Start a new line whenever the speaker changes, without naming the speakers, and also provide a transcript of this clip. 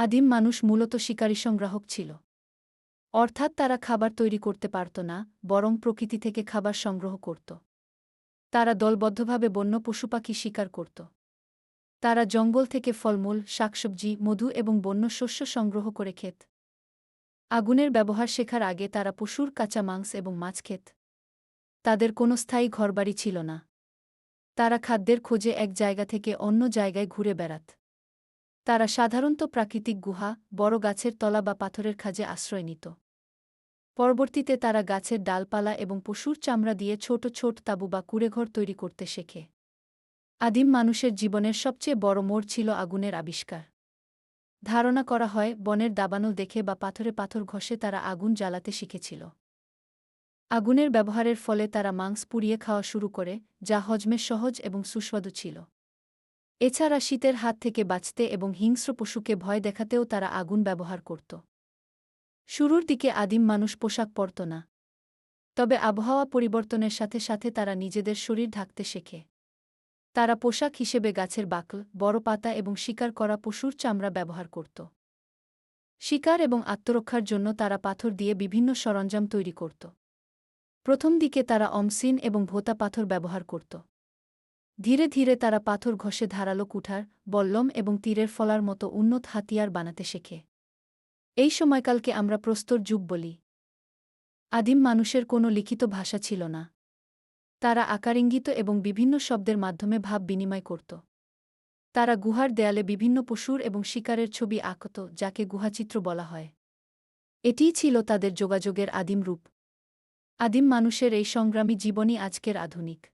আদিম মানুষ মূলত শিকারী সংগ্রাহক ছিল। অর্থাৎ তারা খাবার তৈরি করতে পারত না, বরং প্রকৃতি থেকে খাবার সংগ্রহ করত। তারা দলবদ্ধভাবে বন্য পশুপাখি শিকার করত। তারা জঙ্গল থেকে ফলমূল, শাকসবজি, মধু এবং বন্য শস্য সংগ্রহ করে খেত। আগুনের ব্যবহার শেখার আগে তারা পশুর কাঁচা মাংস এবং মাছ খেত। তাদের কোনো স্থায়ী ঘরবাড়ি ছিল না। তারা খাদ্যের খোঁজে এক জায়গা থেকে অন্য জায়গায় ঘুরে বেড়াত। তারা সাধারণত প্রাকৃতিক গুহা, বড় গাছের তলা বা পাথরের খাজে আশ্রয় নিত। পরবর্তীতে তারা গাছের ডালপালা এবং পশুর চামড়া দিয়ে ছোট ছোট তাবু বা কুড়েঘর তৈরি করতে শেখে। আদিম মানুষের জীবনের সবচেয়ে বড় মোড় ছিল আগুনের আবিষ্কার। ধারণা করা হয়, বনের দাবানল দেখে বা পাথরে পাথর ঘষে তারা আগুন জ্বালাতে শিখেছিল। আগুনের ব্যবহারের ফলে তারা মাংস পুড়িয়ে খাওয়া শুরু করে, যা হজমে সহজ এবং সুস্বাদু ছিল। এছাড়া শীতের হাত থেকে বাঁচতে এবং হিংস্র পশুকে ভয় দেখাতেও তারা আগুন ব্যবহার করত। শুরুর দিকে আদিম মানুষ পোশাক পরত না। তবে আবহাওয়া পরিবর্তনের সাথে সাথে তারা নিজেদের শরীর ঢাকতে শেখে। তারা পোশাক হিসেবে গাছের বাকল, বড় পাতা এবং শিকার করা পশুর চামড়া ব্যবহার করত। শিকার এবং আত্মরক্ষার জন্য তারা পাথর দিয়ে বিভিন্ন সরঞ্জাম তৈরি করত। প্রথম দিকে তারা অমসিন এবং ভোতা পাথর ব্যবহার করত। ধীরে ধীরে তারা পাথর ঘষে ধারালো কুঠার, বল্লম এবং তীরের ফলার মতো উন্নত হাতিয়ার বানাতে শেখে। এই সময়কালকে আমরা প্রস্তর যুগ বলি। আদিম মানুষের কোনো লিখিত ভাষা ছিল না। তারা আকারিঙ্গিত এবং বিভিন্ন শব্দের মাধ্যমে ভাব বিনিময় করত। তারা গুহার দেয়ালে বিভিন্ন পশুর এবং শিকারের ছবি আঁকত, যাকে গুহাচিত্র বলা হয়। এটিই ছিল তাদের যোগাযোগের আদিম রূপ। আদিম মানুষের এই সংগ্রামী জীবনই আজকের আধুনিক।